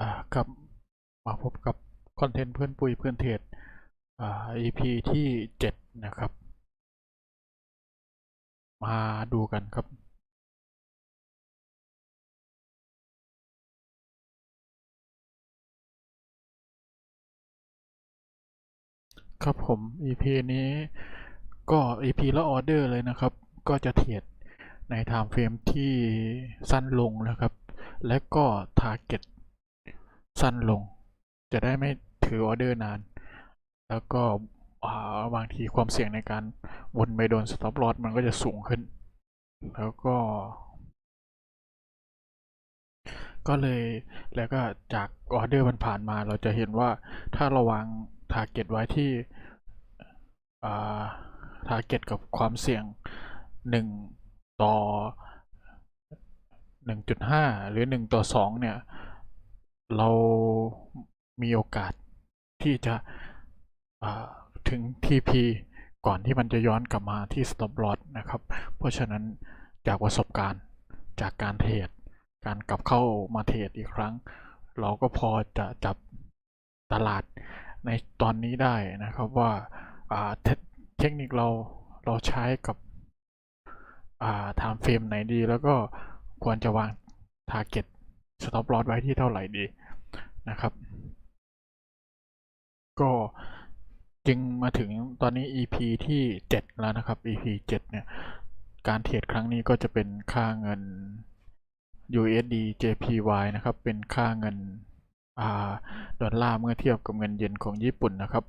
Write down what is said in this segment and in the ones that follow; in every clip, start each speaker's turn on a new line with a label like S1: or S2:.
S1: อ่ากับมาพบกับคอนเทนต์เพื่อนปุยเพื่อนเทรดอ่า EP ที่เจ็ดนะครับ มาดูกันครับ ครับผม EP นี้ก็ EP ละออเดอร์เลยนะครับ ก็จะเทรดในไทม์เฟรมที่สั้นลงนะครับ และก็ทาร์เก็ต สั้นลง จะได้ไม่ถือออเดอร์นาน แล้วก็บางทีความเสี่ยงในการวนไปโดนสต็อปลอสมันก็จะสูงขึ้น แล้วก็ ก็เลยแล้วก็จากออเดอร์มันผ่านมา เราจะเห็นว่าถ้าเราวางทาร์เก็ตไว้ที่อ่าทาร์เก็ตกับความเสี่ยง 1 ต่อ 1.5 หรือ 1 ต่อ 2 เนี่ย เรามีโอกาสที่จะถึง TP ก่อนที่มันจะย้อนกลับมาที่ stop loss นะครับ เพราะฉะนั้นจากประสบการณ์จากการเทรดการกลับเข้ามาเทรดอีกครั้ง เราก็พอจะจับตลาดในตอนนี้ได้นะครับว่าาเทเทคนิคเราเราใช้กับอ่า time frame ไหนดี แล้วก็ควรจะวาง target stop loss ไว้ที่เท่าไหร่ดี นะครับ ก็จึงมาถึงตอนนี้ EP ที่ 7 แล้วนะครับ EP 7 เนี่ย การเทรดครั้งนี้ก็จะเป็นค่าเงิน USD JPY นะครับ เป็นค่าเงินอ่าดอลลาร์เมื่อเทียบกับเงินเยนของญี่ปุ่นนะครับ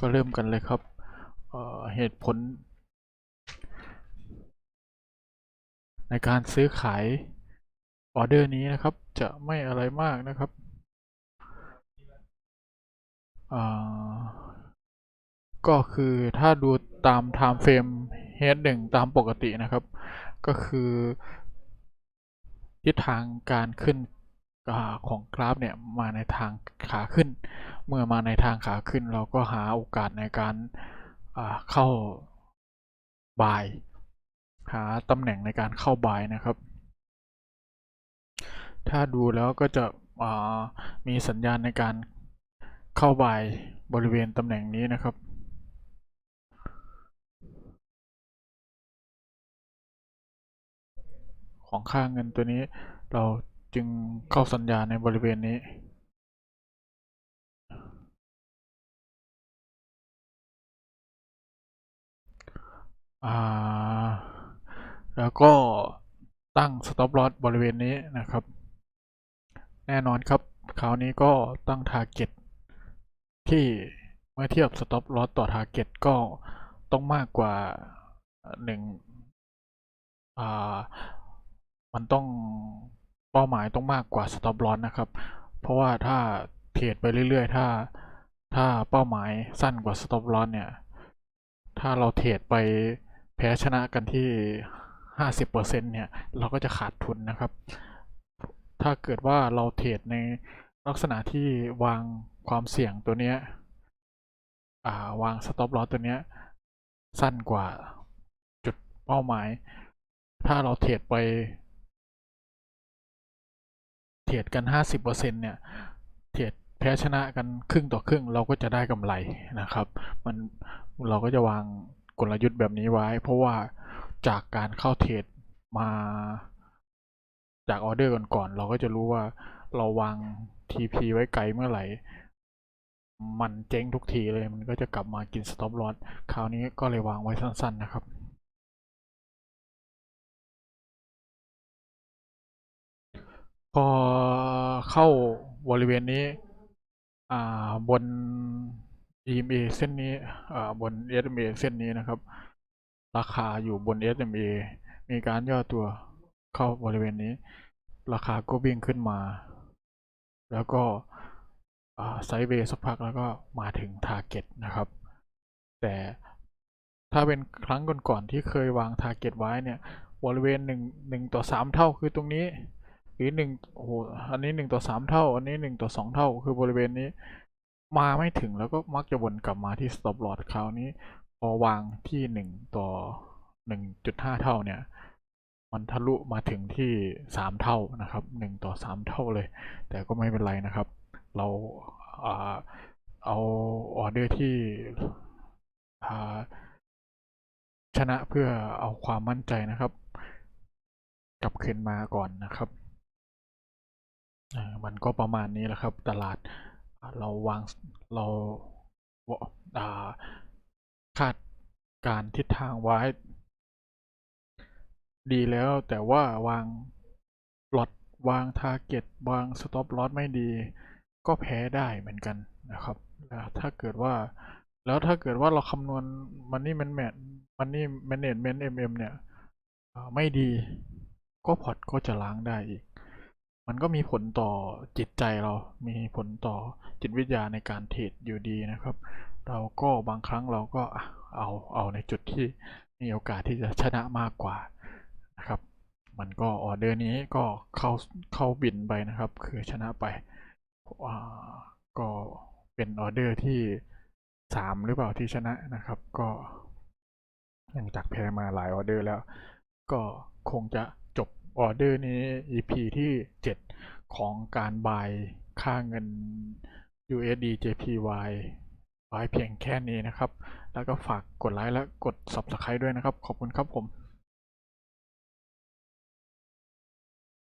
S1: ก็เริ่มกันเลยครับเเหตุผล ในการซื้อขาย ออเดอร์นี้นะครับจะไม่อะไรมากนะครับก็คือถ้าดูตาม time frame H1 ตามปกตินะครับ ก็คือทิศทางการขึ้นอของกราฟเนี่ยมาในทางขาขึ้น เมื่อมาในทางขาขึ้น เราก็หาโอกาสในการเข้าบาย หาตำแหน่งในการเข้าบายนะครับ ถ้าดูแล้วก็จะมีสัญญาณในการเข้าบายบริเวณตำแหน่งนี้นะครับ ของค่าเงินตัวนี้เราจึงเข้าสัญญาณในบริเวณนี้แล้วก็ตั้ง stop loss บริเวณนี้นะครับ แน่นอนครับ คราวนี้ก็ตั้ง target ที่เมื่อเทียบ stop loss ต่อ target ก็ต้องมากกว่าหนึ่งมันต้องเป้าหมายต้องมากกว่า stop loss นะครับ เพราะว่าถ้าเทรดไปเรื่อยๆ ถ้าถ้าเป้าหมายสั้นกว่า stop loss เนี่ย ถ้าเราเทรดไปแพ้ชนะกันที่ 50%เนี่ย เราก็จะขาดทุนนะครับ ถ้าเกิดว่าเราเทรดในลักษณะที่วางความเสี่ยงตัวเนี้ย วาง stop loss ตัวเนี้ย สั้นกว่าจุดเป้าหมาย ถ้าเราเทรดไปเทรดกัน 50%เนี่ย เทรดแพ้ชนะกันครึ่งต่อครึ่งเราก็จะได้กำไรนะครับ มันเราก็จะวางกลยุทธ์แบบนี้ไว้ เพราะว่าจากการเข้าเทรดมา จากออเดอร์ก่อนๆเราก็จะรู้ว่าเราวาง TP ไว้ไกลเมื่อไหร่ มันเจ๊งทุกทีเลยมันก็จะกลับมากิน stop loss คราวนี้ก็เลยวางไว้สั้น ๆ นะครับ พอเข้าบริเวณนี้บน EMA เส้นนี้บน SMA เส้นนี้นะครับ ราคาอยู่บน SMA มีการย่อตัว เข้าบริเวณนี้ ราคาก็วิ่งขึ้นมา แล้วก็ไซด์เวย์สักพักแล้วก็มาถึง Target นะครับ แต่ถ้าเป็นครั้งก่อนๆที่เคยวาง Target ไว้เนี่ยบริเวณหนึ่งหนึ่งต่อสามเท่าคือตรงนี้ หรือหนึ่งโอ้โหอันนี้หนึ่งต่อสามเท่า อันนี้หนึ่งต่อสองเท่า คือบริเวณนี้ มาไม่ถึงแล้วก็มักจะวนกลับมาที่ stop loss คราวนี้ พอวางที่หนึ่งต่อหนึ่งจุดห้าเท่าเนี่ย มันทะลุมาถึงที่สามเท่านะครับหนึ่งต่อสามเท่าเลย แต่ก็ไม่เป็นไรนะครับ เราเอาออเดอร์ที่ชนะเพื่อเอาความมั่นใจนะครับ กลับคืนมาก่อนนะครับ มันก็ประมาณนี้แหละครับ ตลาดเราวางเราคาดการทิศทางไว้ ดีแล้วแต่ว่าวางลอตวางทาร์เก็ตวางสต็อปลอสไม่ดี ก็แพ้ได้เหมือนกันนะครับแล้วถ้าเกิดว่า แล้วถ้าเกิดว่าเราคำนวณมันนี่แมนแมทมันนี่แมเนจเมนต์เอ็มเอ็มเนี่ยไม่ดีก็พอร์ตก็จะล้างได้อีก มันก็มีผลต่อจิตใจเรา มีผลต่อจิตวิทยาในการเทรดอยู่ดีนะครับ เราก็บางครั้งเราก็เอาเอาในจุดที่มีโอกาสที่จะชนะมากกว่า นะครับ มันก็ออเดอร์นี้ก็เข้าเข้าบินไปนะครับ คือชนะไปอ่าก็เป็นออเดอร์ที่สามหรือเปล่าที่ชนะนะครับ ก็หลังจากแพ้มาหลายออเดอร์แล้ว ก็คงจะจบออเดอร์นี้ EP ที่ 7 ของการบายค่าเงิน USD JPY ไว้เพียงแค่นี้นะครับ แล้วก็ฝากกดไลค์และกด Subscribe ด้วยนะครับ ขอบคุณครับผม